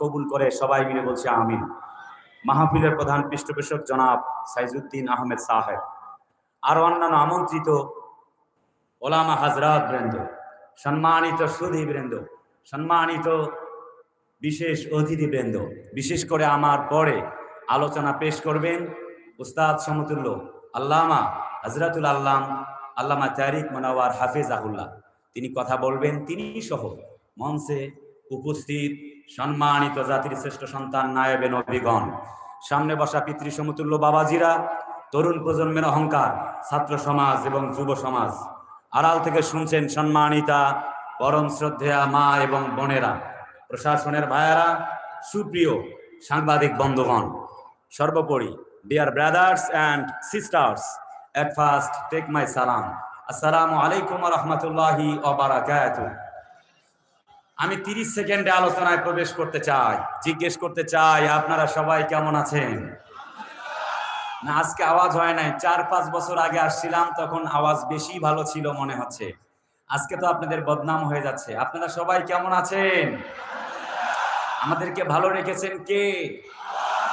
কবুল করে সবাই মিলে বলছে আমিন। মাহফিলের প্রধান পৃষ্ঠপোষক জনাব সাইজুদ্দিন আহমেদ সাহেব। আরও অন্যান্য আমন্ত্রিত ওলামা হাজরাত বৃন্দ, সম্মানিত সুধী বৃন্দ, সম্মানিত বিশেষ অতিথি বৃন্দ, বিশেষ করে আমার পরে আলোচনা পেশ করবেন উস্তাদ সমতুল্য আল্লামা হজরতুল আল্লাম, আল্লামা তারিক মনাওয়ার হাফিজ আহুল্লাহ তিনি কথা বলবেন তিনি সহ মঞ্চে উপস্থিত সম্মানিত জাতির শ্রেষ্ঠ সন্তান নায়েবে নবীগণ। সামনে বসা পিতৃ সমতুল্য বাবাজিরা, তরুণ প্রজন্মের অহংকার, ছাত্র সমাজ এবং যুব সমাজ, আড়াল থেকে শুনছেন সম্মানিতা, পরম শ্রদ্ধেয়া মা এবং বোনেরা, প্রশাসনের ভাইয়েরা, সুপ্রিয় সাংবাদিক বন্ধুগণ। সর্বোপরি dear brothers and sisters at first take my সালাম আসসালামু আলাইকুম রহমতুল্লাহি অবারাকাতুহ আমি তিরিশ সেকেন্ডে আলোচনায় প্রবেশ করতে চাই। জিজ্ঞেস করতে চাই, আপনারা সবাই কেমন আছেন? না, আজকে আওয়াজ হয় নাই। চার, পাঁচ বছর আগে আসছিলাম, তখন আওয়াজ বেশি ভালো ছিল মনে হচ্ছে। আজকে তো আপনাদের বদনাম হয়ে যাচ্ছে। আপনারা সবাই কেমন আছেন? আমাদেরকে ভালো রেখেছেন কে?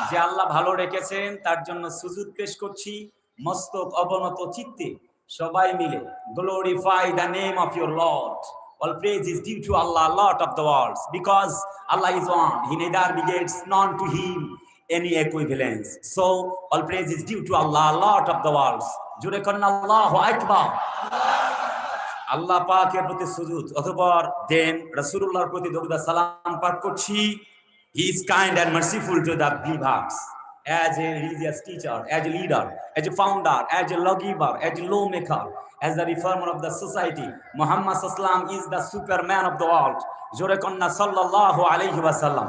যে আল্লাহ ভালো রেখেছেন, তার জন্য সুজুদ পেশ করছি। মস্তক, অবনত চিত্তে সবাই মিলে glorify the name of your lord All praise is due to Allah, Lord of the worlds, because Allah is one. He neither begets none to him any equivalence. So, all praise is due to Allah, Lord of the worlds. কন্যা আল্লাহ আকবার আল্লাহ পাকের প্রতি সুজুদ অতঃপর দেন রাসূলুল্লাহর প্রতি দরুদ সালাম পাঠ করছি he is kind and merciful to the বিভাগস as a religious teacher, as a leader, as a founder, as a lawgiver, as a lawmaker, as the reformer of the society. Muhammad Sallam is the superman of the world. জোরে কন্যা সাল্লাল্লাহু আলাইহি ওয়াসাল্লাম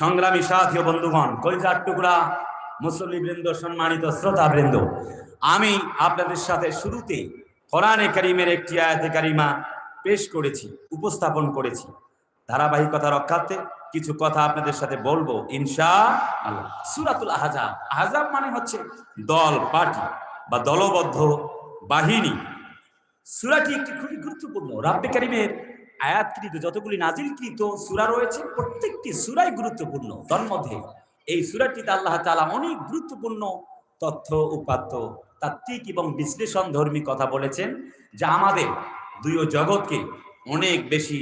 সংগ্রামী সাথী বন্ধুগণ, কলিজার টুকরা মুসল্লিবৃন্দ, সম্মানিত শ্রোতাবৃন্দ, আমি আপনাদের সাথে শুরুতে কোরআনে কারিমের একটি আয়াতে কারিমা পেশ করেছি, উপস্থাপন করেছি ধারাবাহিকতা রক্ষার্থে কিছু কথা আপনাদের সাথে বলব ইনশা সুরাতুল আহজাব আহজাব মানে হচ্ছে দল, পার্টি বা দলবদ্ধ বাহিনী। সুরাটি একটি খুবই গুরুত্বপূর্ণ। রাব্বে কারিমের আয়াতকৃত যতগুলি নাজিলকৃত সুরা রয়েছে, প্রত্যেকটি সুরাই গুরুত্বপূর্ণ। তার মধ্যে এই সুরাটিতে আল্লাহ তালা অনেক গুরুত্বপূর্ণ তথ্য, উপাত্ত, তাত্ত্বিক এবং বিশ্লেষণ ধর্মী কথা বলেছেন, যা আমাদের দুই জগৎকে অনেক বেশি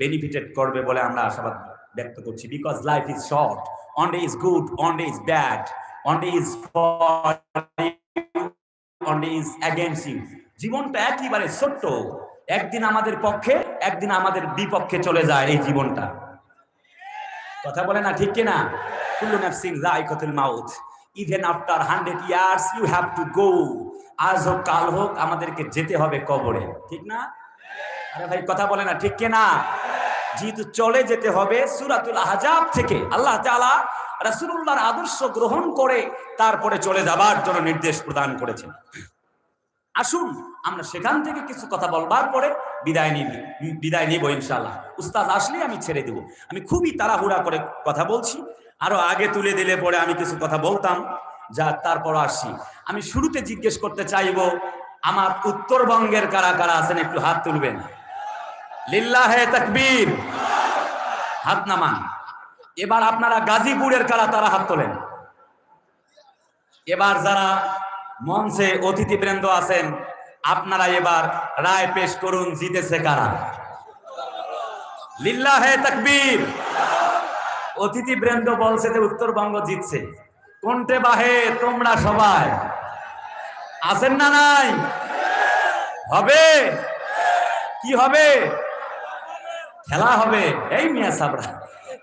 বেনিফিটেড করবে বলে আমরা আশাবাদ ব্যক্ত করছি। Because life is short one day is good one day is bad one day is day is against you জীবনটা একেবারে ছোট্ট। একদিন আমাদের পক্ষে, একদিন আমাদের বিপক্ষে চলে যায় এই জীবনটা। কথা বলে না ঠিক কিনা? কুল্লু নাফসিন যায়কাতুল মাউত। Even after hundred years you have to go আজ হোক, কাল হোক, আমাদেরকে যেতে হবে কবরে। ঠিক না? আরে ভাই, কথা বলে না ঠিক কিনা? যেহেতু চলে যেতে হবে সুরাতুল আহজাব থেকে। আল্লাহ তাআলা রাসূলুল্লাহর আদর্শ গ্রহণ করে তারপরে চলে যাবার জন্য নির্দেশ প্রদান করেছেন। আসুন আমরা সেখান থেকে কিছু কথা বলবার পরে বিদায় নিব বিদায় নিব ইনশাল্লাহ উস্তাদ আসলে আমি ছেড়ে দেব। আমি খুবই তাড়াহুড়া করে কথা বলছি। আরও আগে তুলে দিলে পরে আমি কিছু কথা বলতাম। যা, তারপর আসছি। আমি শুরুতে জিজ্ঞেস করতে চাইব, আমার উত্তরবঙ্গের কারা কারা আছেন? একটু হাত তুলবেন। লিল্লাহে তাকবীর। হাত নামান। এবার আপনারা গাজীপুরের কারা তারা হাত তোলেন? এবার যারা মঞ্চে অতিথিবৃন্দ আছেন, আপনারা এবার রায় পেশ করুন, জিতেছে কারা? লিল্লাহে তাকবীর। অতিথিবৃন্দ বলছে যে উত্তরবঙ্গ জিতছে। কোনটে বাহে তোমরা সবাই? আছেন না নাই? হবে? কি হবে? খেলা হবে। এই মিয়া সাবরা।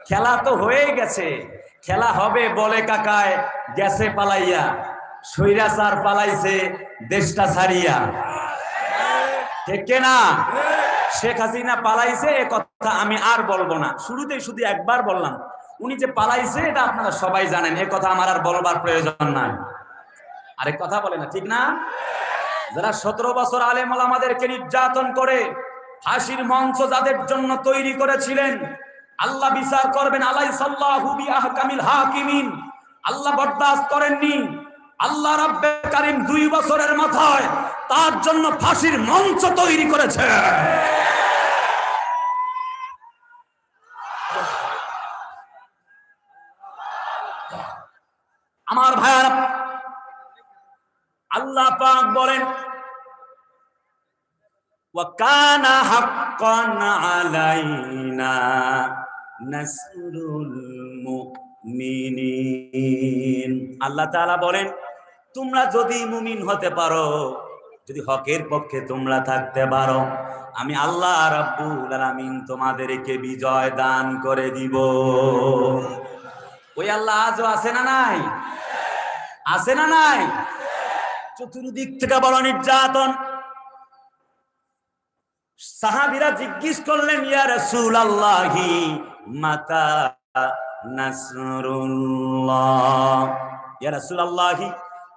খেলা তো হয়ে গেছে। খেলা হবে বলে কাকায়, গেছে পালাইয়া। সৈরাচার পালাইছে, দেশটা ছাড়িয়া। ঠিক না শেখ হাসিনা পালাইছে, এ কথা আমি আর বলব না। শুরুতেই শুধু একবার বললাম। উনি যে পালাইছে, এটা আপনারা সবাই জানেন। এ কথা আমার আর বলবার প্রয়োজন নাই। আরেক কথা বলে না, ঠিক না? যারা সতেরো বছর আলেম আমাদেরকে নির্যাতন করে, ফাঁসির মঞ্চ যাদের জন্য তৈরি করেছিলেন আল্লাহ বিচার করবেন আলাই সাল্লাহু বিআহকামিল হাকিমিন। আল্লাহ বরদাস করেননি। আল্লাহ রাব্বে কারিম দুই বছরের মাথায় তার জন্য ফাঁসির মঞ্চ তৈরি করেছে। আমার ভাইয়ার, আল্লাহ পাক বলেন ওয়াকানা হাক্কান আলাইনা। আল্লাহ তাআলা বলেন, তোমরা যদি মুমিন হতে পারো, যদি হকের পক্ষে তোমরা থাকতে পারো, আমি আল্লাহ রাব্বুল আলামিন তোমাদেরকে বিজয় দান করে দিব। ওই আল্লাহ আজও আছে না নাই? আছে না নাই? চতুর্দিক থেকে বড় নির্যাতন। সাহাবিরা জিজ্ঞেস করলেন, ইয়া রাসূলুল্লাহি মাতা নাসরুল্লাহ।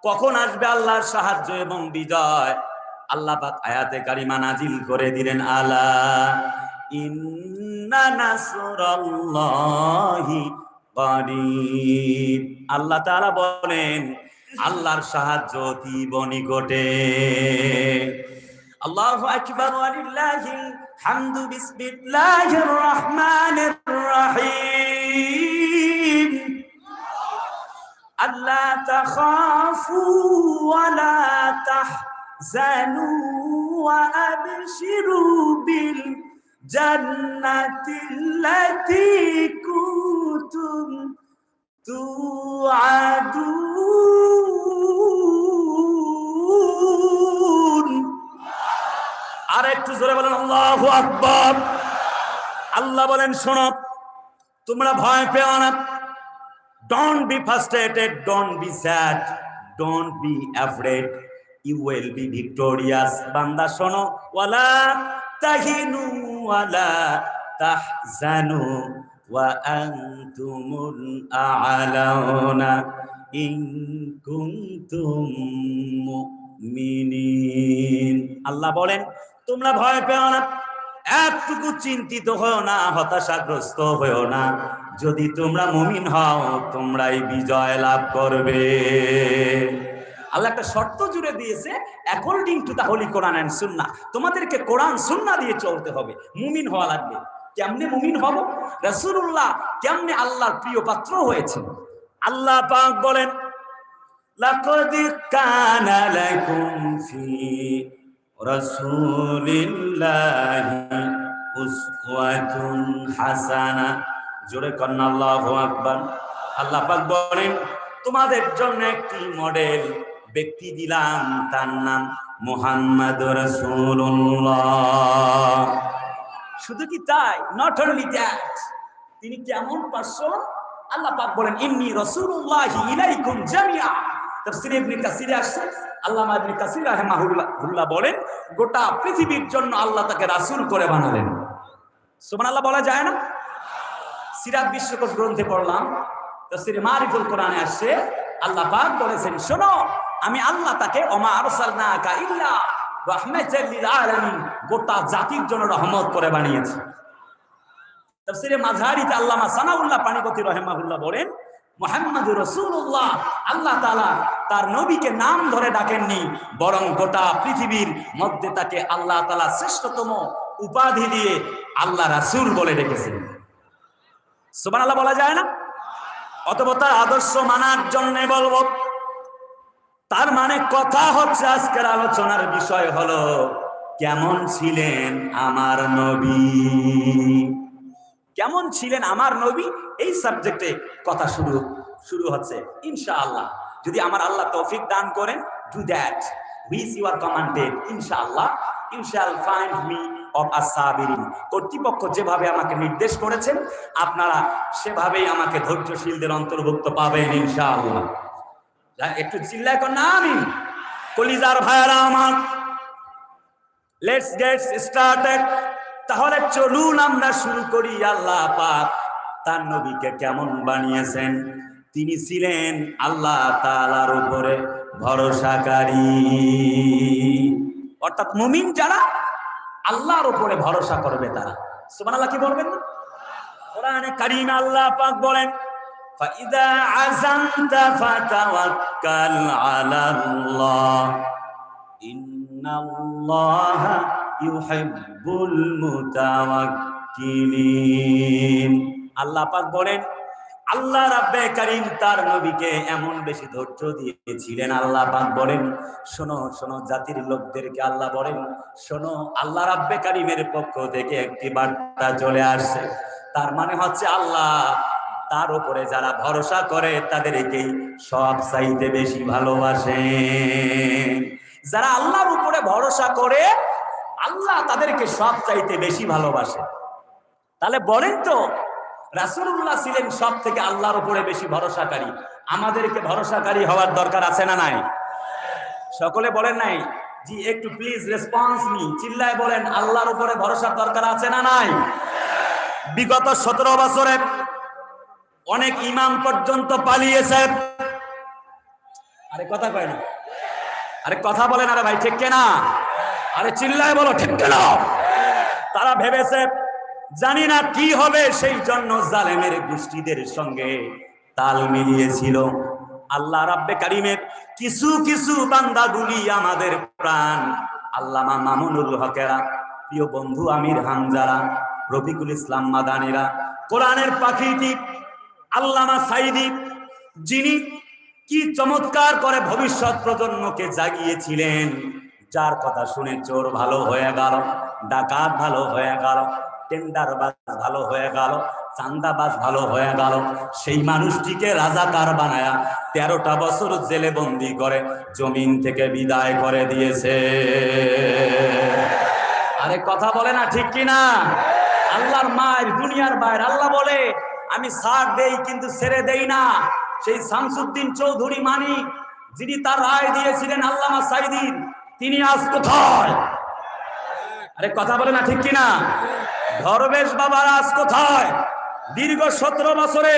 কখন আসবে আল্লাহর সাহায্য এবং বিজয়? আল্লাহ আয়াতে কারিমা নাজিল করে দিলেন, আলা ইন্না আল্লাহ তাআলা বলেন, আল্লাহর সাহায্য অতি বনিকটে আল্লাহু আকবার, ওয়ালিল্লাহিল হামদু, বিসমিল্লাহির রহমানির ওয়া আবশিরু বিল জান্নাতিল্লাতী কুনতুম তুআদুন আর একটু জোরে বলেন, আল্লাহু আকবার। আল্লাহ বলেন, শোনো, তোমরা ভয় পেও না। Don't be frustrated don't be sad don't be afraid you will be victorious বান্দা, শোনো। ওয়ালা তাহিনু ওয়ালা তাহজানু ওয়া আনতুমুল আ'লাউনা ইন কুনতুম মুমিনিন। আল্লাহ বলেন, তোমরা ভয় পেও না, এতটুকু চিন্তিত হও না, হতাশাগ্রস্ত হও না। যদি তোমরা মুমিন হও, তোমরাই বিজয় লাভ করবে। আল্লাহ একটা শর্ত জুড়ে দিয়েছে according to the holy Quran and Sunnah তোমাদেরকে কোরআন সুন্না দিয়ে চলতে হবে, মুমিন হওয়া লাগবে। কেমনে মুমিন হব? রাসূলুল্লাহ কেমনে আল্লাহর প্রিয় পাত্র হয়েছে আল্লাহ পাক বলেন, লাকাদ কানা লাকুম ফি রাসূলিল্লাহি উসওয়াতুন হাসানা। জোরে কন্না, আল্লাহু আকবার। আল্লাহ পাক বলেন, তোমাদের জন্য একটি মডেল ব্যক্তি দিলাম তার নাম মুহাম্মদ রাসূলুল্লাহ। শুধু কি তাই? নট অনলি দ্যাট তিনি কেমন পার্সন আল্লাহ পাক বলেন, ইন্নী রাসূলুল্লাহি ইলাইকুম জামিআ। তাফসীর ইবনে কাসিরে আসছে। আল্লামা ইবনে কাসির রাহিমাহুল্লাহ বলেন, গোটা পৃথিবীর জন্য আল্লাহ তাকে রাসূল করে বানালেন। সুবহানাল্লাহ বলা যায় না? সিরাত বিশ্বকোষ গ্রন্থে পড়লাম। তাফসীরে মারিফুল কোরআনে আসছে। আল্লাহ পাক বলেছেন, শোনো আমি আল্লাহ তাকে গোটা জাতির জন্য রহমত করে বানিয়েছি। সানাউল্লাহ পানিপতি বলেন রাসূলুল্লাহ, আল্লাহ তাআলা তার নবীকে নাম ধরে ডাকেননি, বরং গোটা পৃথিবীর মধ্যে তাকে আল্লাহ তাআলা শ্রেষ্ঠতম উপাধি দিয়ে আল্লাহ রাসূল বলে ডেকেছেন। সুবহানাল্লাহ বলা যায় না? অতঃপর তার আদর্শ মানার জন্য বলব তার মানে কথা হচ্ছে আজকের আলোচনার বিষয় হলো, কেমন ছিলেন আমার নবী? কেমন ছিলেন আমার নবী? এই সাবজেক্টে কথা শুরু শুরু হচ্ছে, ইনশাআল্লাহ। যদি আমার আল্লাহ তৌফিক দান করেন do that which you are commanded ইনশাআল্লাহ। You shall find me of আসাবিরিন কর্তৃপক্ষ যেভাবে আমাকে নির্দেশ করেছেন, আপনারা সেভাবেই আমাকে ধৈর্যশীলদের অন্তর্ভুক্ত পাবেন, ইনশাআল্লাহ। একটু চিল্লায় কর না আমি কলিজার ভাইয়ারা আমার লেটস গেট স্টার্টেড তাহলে চলুন আমরা শুরু করি আল্লাহ পাক। তার নবীকে কেমন বানিয়েছেন? তিনি ছিলেন আল্লাহ তাআলার উপরে ভরসাকারী। অর্থাৎ মুমিন যারা, আল্লাহর উপরে ভরসা করবে তারা। সুবহানাল্লাহ কি বলবেন? না কোরআনে কারীমে আল্লাহ পাক বলেন فإذا عزمت فتوكل على الله إن الله يحب المتوكلين আল্লাহ পাক বলেন আল্লাহ রাব্বে করিম তার নবীকে এমন বেশি ধৈর্য দিয়েছিলেন আল্লাহ পাক বলেন শোনো শোনো জাতির লোকদেরকে আল্লাহ বলেন শোনো আল্লাহ রাব্বে করিমের পক্ষ থেকে একটি বার্তা চলে আসছে তার মানে হচ্ছে আল্লাহ তার উপরে যারা ভরসা করে তাদেরকেই সব চাইতে বেশি ভালোবাসে। যারা আল্লাহর উপরে ভরসা করে, আল্লাহ তাদেরকে সব চাইতে বেশি ভালোবাসে। তাহলে বলেন তো, রাসূলুল্লাহ ছিলেন সব থেকে আল্লাহর উপরে বেশি ভরসাকারী। আমাদেরকে ভরসাকারী হওয়ার দরকার আছে না নাই? সকলে বলেন নাই? জি, একটু প্লিজ রেসপন্স নি। চিল্লায় বলেন, আল্লাহর উপরে ভরসার দরকার আছে না নাই? বিগত সতেরো বছরে অনেক ইমাম পর্যন্ত পালিয়েছে। আরে কথা কয় না। আরে কথা বলেন আরে ভাই, ঠিক কেনা? আরে চিল্লায় বলো, ঠিক কেনা? তারা ভেবেছে, জানি না কি হবে, সেই জন্য জালেমের গোষ্ঠীদের সঙ্গে তাল মিলিয়েছিল। আল্লাহ রাব্বে কারিমের কিছু কিছু বান্দাগুলি আমাদের প্রাণ। আল্লামা মামুনুল হকেরা, প্রিয় বন্ধু আমির হামজারা, রফিকুল ইসলাম মাদানিরা, কোরআনের পাখিটি আল্লামা সাইদি যিনি কি চমৎকার করে ভবিষ্যৎ প্রজন্মকে জাগিয়েছিলেন, যার কথা শুনে চোর ভালো হয়ে গেল, ডাকাত ভালো হয়ে গেল টেন্ডার বাস ভালো হয়ে গেল চান্দাবাজ ভালো হয়ে গেল, সেই মানুষটিকে রাজা রাজাকার বানায়া তেরোটা বছর জেলে বন্দি করে জমিন থেকে বিদায় করে দিয়েছে। আরে কথা বলে না ঠিক কি না আল্লাহর মায়ের, দুনিয়ার বাইর আল্লাহ বলে আমি ছাড় দেই, কিন্তু ছেড়ে দেই না। সেই শামসুদ্দিন চৌধুরী মানিক যিনি তার রায় দিয়েছিলেন আল্লামা সাইদিন, তিনি আজ কোথায়? আরে, কথা বলে না ঠিক কিনা? ধর্মেশ বাবার আজ কোথায়? দীর্ঘ সতেরো বছরে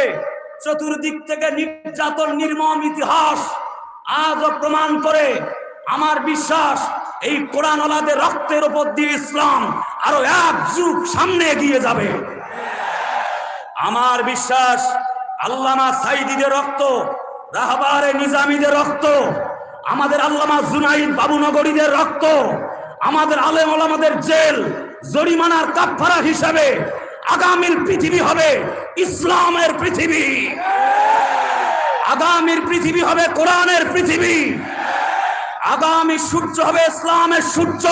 চতুর্দিক থেকে নির্যাতন, নির্মম ইতিহাস আজও প্রমাণ করে আমার বিশ্বাস, এই কোরআন রক্তের উপর দিয়ে ইসলাম আরও এক যুগ সামনে এগিয়ে যাবে। আমার বিশ্বাস, আল্লামা সাইদিদের রক্ত, রাহবারে নিজামীদের রক্ত, আমাদের আল্লামা জুনাইদ বাবুনগরীদের রক্ত, আমাদের আলেম জেল, জরিমানার কাফারা হিসাবে আগামীর পৃথিবী হবে ইসলামের পৃথিবী। আগামীর পৃথিবী হবে কোরআনের পৃথিবী। আগামী সূর্য হবে ইসলামের সূর্য।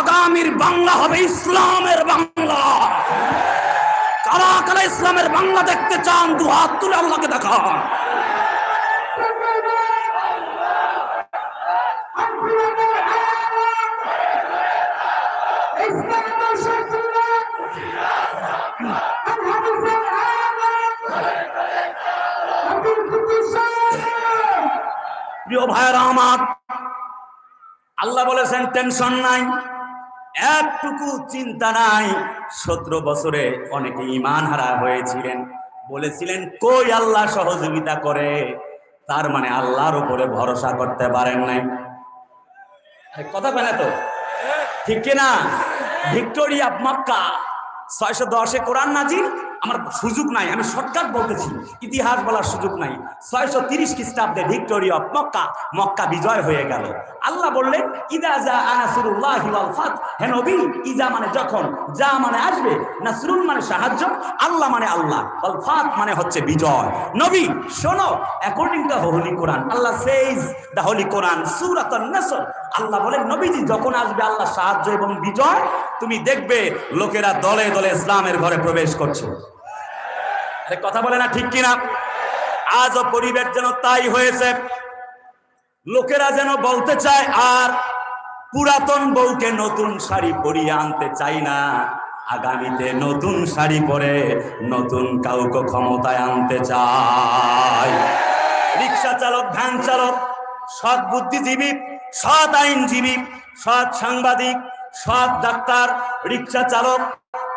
আগামীর বাংলা হবে ইসলামের বাংলা। কারা কারা ইসলামের বাংলা দেখতে চান, দু হাত তুলে আল্লাহকে দেখান। প্রিয় ভাইয়েরা আমার, আল্লাহ বলেছেন, টেনশন নাই। একটুকু চিন্তা নাই। সতেরো বছরে অনেকে ইমান হারা হয়েছিলেন। বলেছিলেন, কই আল্লাহ সহযোগিতা করে? তার মানে আল্লাহর উপরে ভরসা করতে পারেন নাই। কথা পেলে তো? ঠিক কিনা? Victory, Mecca. ছয়শো দশে কোরআন নাজির আমার সুযোগ নাই, আমি শর্টকাট বলতেছি, ইতিহাস বলার সুযোগ নাই। ছয়শো তিরিশ খ্রিস্টাব্দে ভিক্টোরি অফ মক্কা মক্কা বিজয় হয়ে গেল। আল্লাহ বললেন, ইদা যা আনাসুরুল্লাহ ফাত হে নবী, ইজা মানে যখন, যা মানে আসবে, নাসরুল মানে সাহায্য, আল্লাহ মানে আল্লাহ, ওয়াল ফাত মানে হচ্ছে বিজয়। নবী, শোনো according to holy Quran Allah says the holy Quran সূরাতুন নাসর। আল্লাহ বলেন, নবীজি, যখন আসবে, আল্লাহ সাহায্য এবং বিজয়, তুমি দেখবে লোকেরা দলে দলে ইসলামের ঘরে প্রবেশ করছে। আরে কথা বলে না ঠিক কিনা? আজও পরিবেশ যেন তাই হয়েছে। লোকেরা যেন বলতে চায়, আর পুরাতন বউকে নতুন শাড়ি পরিয়ে আনতে চাই না। আগামীতে নতুন শাড়ি পরে নতুন কাউকে ক্ষমতায় আনতে চাই। রিক্সা চালক, ভ্যান চালক, সৎ বুদ্ধিজীবী, সৎ আইনজীবী, সৎ সাংবাদিক সৎ ডাক্তার, রিক্সা চালক,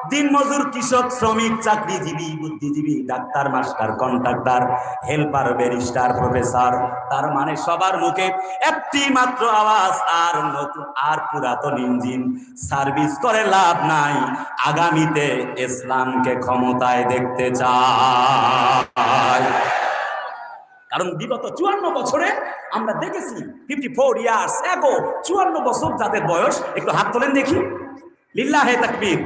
দিনমজুর কৃষক, শ্রমিক, চাকরিজীবী, বুদ্ধিজীবী, doctor, master, contractor, helper, barrister, professor, তার মানে সবার মুখে একটি মাত্র আওয়াজ আর নতুন আর পুরাতন ইঞ্জিন। সার্ভিস করে লাভ নাই। আগামীতে ইসলামকে ক্ষমতায় দেখতে চায় কারণ বিগত চুয়ান্ন বছরে আমরা দেখেছি ফিফটি ফোর ইয়ার্স এগো চুয়ান্ন বছর যাদের বয়স, একটু হাত তোলেন দেখি। লিল্লা হে তাকবীর,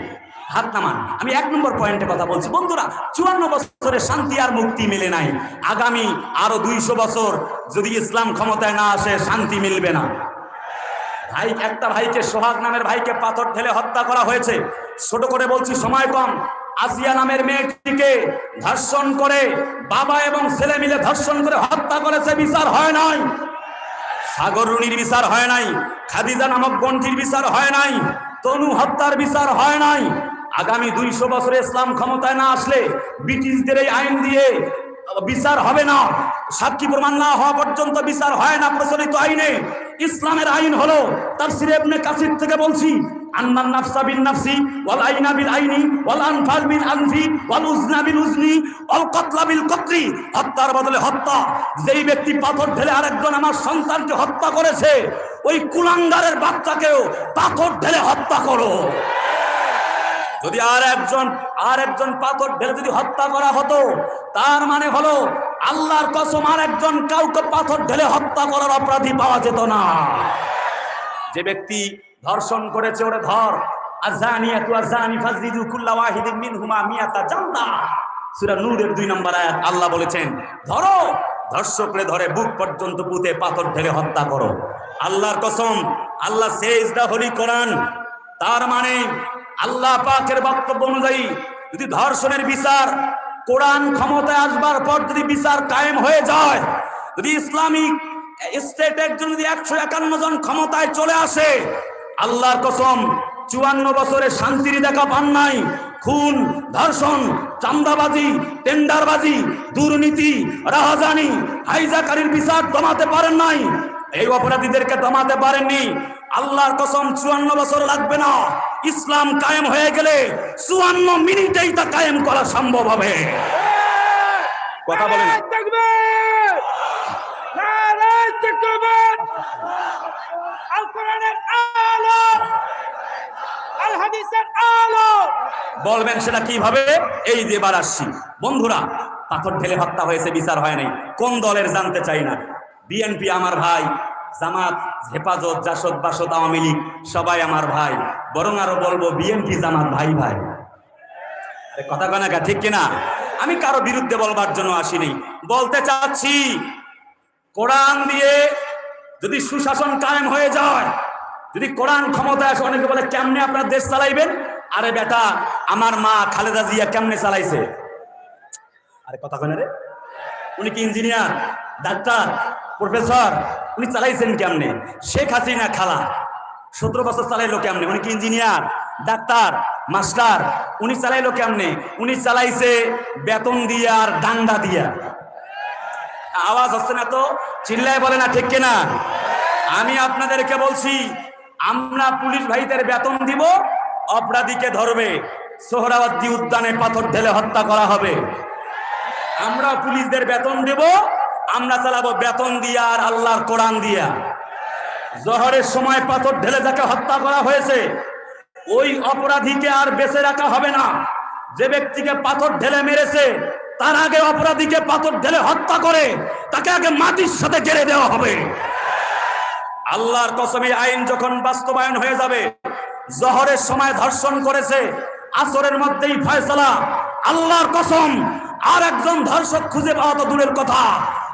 হাত নামান। আমি এক নম্বর পয়েন্টে কথা বলছি। বন্ধুরা, চুয়ান্ন বছরে শান্তি আর মুক্তি মিলে নাই। আগামী আরও দুইশো বছর যদি ইসলাম ক্ষমতায় না আসে, শান্তি মিলবে না। ভাই, একটা ভাইকে সোহাগ নামের ভাইকে পাথর ঢেলে হত্যা করা হয়েছে। ছোট করে বলছি, সময় কম। আসিয়া নামের মেয়েটিকে ধর্ষণ করে বাবা এবং ছেলে মিলে ধর্ষণ করে হত্যা করেছে, বিচার হয় নাই। সাগর রুনির বিচার হয় নাই, খাদিজা নামক বন্টির বিচার হয় নাই, তনু হত্যার বিচার হয় নাই। আগামী দুইশো বছরে ইসলাম ক্ষমতায় না আসলে ব্রিটিশদের এই আইন দিয়ে বিচার হবে না। সাক্ষী প্রমাণ না হওয়া পর্যন্ত বিচার হয় না প্রচলিত আইনে। ইসলামের আইন হলো তার সিরেবনে কাসির থেকে বলছি আন্নান নাফসা বিন নাফসি, ওয়াল আইনা বিল আইনি, ওয়াল আনফাল বিল আনফি, ওয়াল উজনা বিল উজনি, ওয়াল কতলা বিল কতলি। হত্যার বদলে হত্যা। যেই ব্যক্তি পাথর ঢেলে আরেকজন আমার সন্তানকে হত্যা করেছে, ওই কুলাঙ্গারের বাচ্চাকেও পাথর ঢেলে হত্যা করো। যদি আর একজন আর একজন পাথর ঢেলে যদি হত্যা করা হতো, তার মানে হলো আল্লাহর কসম আর একজন কাউকে পাথর ঢেলে হত্যা করার অপরাধী পাওয়া যেত না। যে ব্যক্তি ধর্ষণ করেছে ওরে ধর। আল্লাহ বলেছেন, ধরো ধরে বুক পর্যন্ত পুঁতে পাথর ঢেলে হত্যা করো। কসম, আল্লাহ তার মানে আল্লাহ বক্তব্য অনুযায়ী যদি ধর্ষণের বিচার কোরআন ক্ষমতায় আসবার পর যদি বিচার কায়েম হয়ে যায়, যদি ইসলামিক স্টেট একজন যদি একশো একান্ন জন ক্ষমতায় চলে আসে আল্লাহর কসম চুয়ান্ন বছরে শান্তির দেখা পান নাই। খুন ধর্ষণ চান্দাবাজি টেন্ডারবাজি দুর্নীতি রাহাজানি হাইজাকারীর বিচার দমাতে পারেন নাই। এই অপরাধীদেরকে দমাতে পারেননি। আল্লাহর কসম চুয়ান্ন বছর লাগবে না। ইসলাম কায়েম হয়ে গেলে চুয়ান্ন মিনিটেই তা কায়েম করা সম্ভব হবে। কথা বলেন। বলবেন সেটা কীভাবে? এই যে এবার আসছি। বন্ধুরা, পাথর ঢেলে হত্যা হয়েছে, বিচার হয় নাই। কোন দলের জানতে চাই না। বিএনপি আমার ভাই, জামাত, হেফাজত, জাসদ, বাসদ, আওয়ামী লীগ, সবাই আমার ভাই। বরং আরও বলব, বিএনপি, জামাত, ভাই ভাই। কথা কনাকা ঠিক কিনা? আমি কারও বিরুদ্ধে বলবার জন্য আসিনি বলতে চাচ্ছি কোরআন দিয়ে যদি সুশাসন কায়েম হয়ে যায়, যদি কোরআন ক্ষমতায় আসে, অনেকে বলে, কেমনে আপনার দেশ চালাইবেন? আরে বেটা, আমার মা খালেদা জিয়া কেমনে চালাইছে? আরে কথা কেন রে। উনি কি ইঞ্জিনিয়ার? ডাক্তার? প্রফেসর? উনি চালাইছেন কেমনে? শেখ হাসিনা খালা। সতেরো বছর চালাইলো কেমনে? উনি কি ইঞ্জিনিয়ার? ডাক্তার? মাস্টার? উনি চালাইলো কেমনে? উনি চালাইছে বেতন দিয়া আর ডান্ডা দিয়া। আওয়াজ হচ্ছে না তো? চিল্লায় বলে না ঠিক কিনা? আমি আপনাদেরকে বলছি, আমরা পুলিশ ভাইদের বেতন দিব, অপরাধীকে ধরবে। সোহরাওয়ার্দী উদ্যানে পাথর ঢেলে হত্যা করা হবে। আমরা পুলিশদের বেতন দেব, আমরা চালাবো বেতন দিয়া আর আল্লাহর কোরআন দিয়া। জহরের সময় পাথর ঢেলে যাকে হত্যা করা হয়েছে, ওই অপরাধীকে আর বেঁচে রাখা হবে না। যে ব্যক্তিকে পাথর ঢেলে মেরেছে তার আগে অপরাধীকে পাথর ঢেলে হত্যা করে তাকে আগে মাটির সাথে গেড়ে দেওয়া হবে। আল্লাহর কসমে আইন যখন বাস্তবায়ন হয়ে যাবে, জহরের সময় ধর্ষণ করেছে, আসরের মধ্যেই ফয়সালা। আল্লাহর কসম, আর একজন ধর্ষক খুঁজে পাওয়া তো দূরের কথা।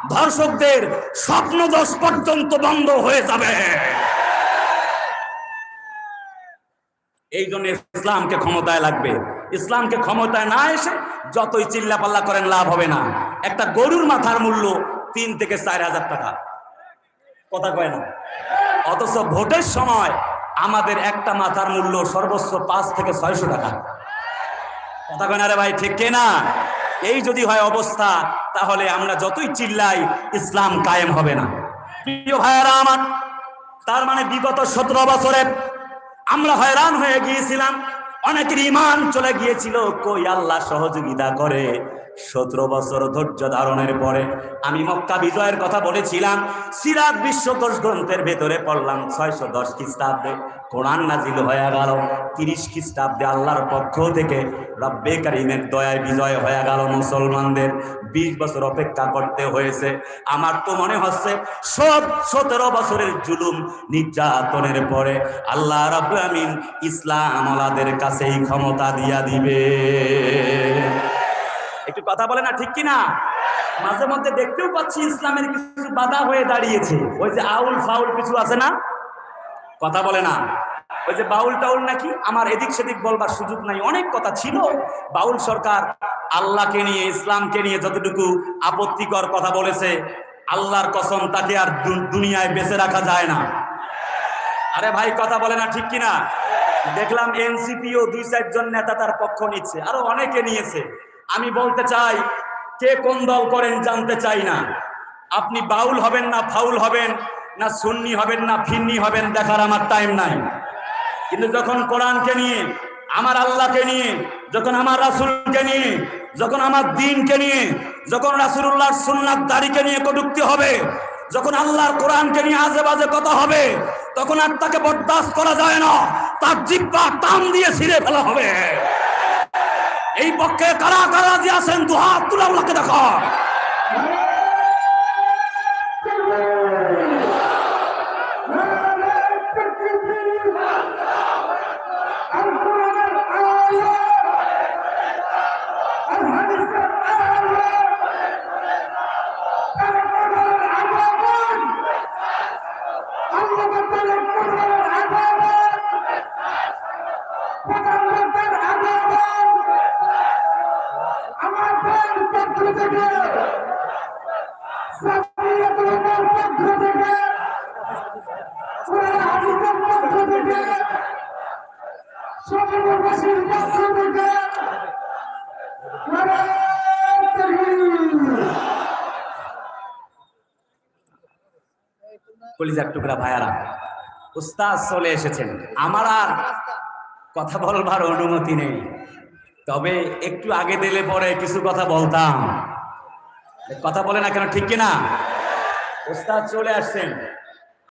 ধর্ষকদের স্বপ্ন দোষ পর্যন্ত বন্ধ হয়ে যাবে। এই জন্য ইসলামকে ক্ষমতায় লাগবে। ইসলামকে ক্ষমতায় না এসে যতই চিল্লা পাল্লা করেন, লাভ হবে না। একটা গরুর মাথার মূল্য তিন থেকে চার হাজার টাকা। কথা কয় না? অথচ ভোটের সময় আমাদের একটা মাথার মূল্য সর্বোচ্চ পাঁচ থেকে ছয়শো টাকা। কথা কয় না রে ভাই, ঠিক না এই যদি হয় অবস্থা, তাহলে আমরা যতই চিল্লাই, ইসলাম কায়েম হবে না। প্রিয় ভাইয়ারা আমার, তার মানে বিগত সতেরো বছরে আমরা হয়রান হয়ে গিয়েছিলাম। অনেকের ইমান চলে গিয়েছিল। কই আল্লাহ সহযোগিতা করে? সতেরো বছর ধৈর্য ধারণের পরে আমি মক্কা বিজয়ের কথা বলেছিলাম, সিরাত বিশ্বকোষ গ্রন্থের ভেতরে পড়লাম ছয়শো দশ খ্রিস্টাব্দে। কোরআন নাজিল হয়ে গেল, তিরিশ খ্রিস্টাব্দে আল্লাহর পক্ষ থেকে রব্বে কারিমের দয়ায় বিজয় হয়ে গেল মুসলমানদের। বিশ বছর অপেক্ষা করতে হয়েছে। আমার তো মনে হচ্ছে সব সতেরো বছরের জুলুম নির্যাতনের পরে আল্লাহ রাব্বুল আমিন ইসলাম ওলাদের কাছেই ক্ষমতা দিয়া দিবে। একটু কথা বলে না, ঠিক কি না মাঝে মধ্যে দেখতেও পাচ্ছি ইসলামের কিছু বাধা হয়ে দাঁড়িয়েছে। ওই যে আউল ফাউল কিছু আছে না? কথা বলে না। ওই যে বাউল টাউল নাকি? আমার এদিক সেদিক বলবার সুযোগ নাই। অনেক কথা ছিল। বাউল সরকার আল্লাহকে নিয়ে, ইসলামকে নিয়ে যতটুকু আপত্তিকর কথা বলেছে, আল্লাহর কসম তাকে আর দুনিয়ায় বেঁচে রাখা যায় না। আরে ভাই, কথা বলে না, ঠিক কিনা? দেখলাম এনসিপি ও দুই চারজন নেতা তার পক্ষ নিচ্ছে। আরও অনেকে নিয়েছে। আমি বলতে চাই, কে কোন দল করেন জানতে চাই না। আপনি বাউল হবেন না ফাউল হবেন, না সুন্নি হবেন, না ফিন্নি হবেন, দেখার আমার টাইম নাই। কিন্তু যখন কোরআনকে নিয়ে, আমার আল্লাহকে নিয়ে, যখন আমার রাসূলকে নিয়ে, যখন আমার দিনকে নিয়ে, যখন রাসূলুল্লাহর সুন্নাত দাড়িকে নিয়ে কটুক্তি হবে, যখন আল্লাহর কোরআনকে নিয়ে আজে বাজে কথা হবে, তখন আর তাকে বরদাস্ত করা যায় না। তার জিব্বা টান দিয়ে ছিঁড়ে ফেলা হবে। এই পক্ষে কারা কারা যে আছেন? দু হাত তুলে আল্লাহকে দেখো আমার পক্ষ থেকে সাফিয়াতুল্লাহর পক্ষ থেকে কোরআন হাদিসের পক্ষ থেকে সর্ববাসীর পক্ষ থেকে নারায়ণ তাকবীর কলিজার টুকরা ভাইয়ারা। উস্তাদ চলে এসেছেন। আমার আর কথা বলবার অনুমতি নেই। তবে একটু আগে দিলে পরে কিছু কথা বলতাম। কথা বলে না কেন, ঠিক কিনা? উস্তাদ চলে আসছেন।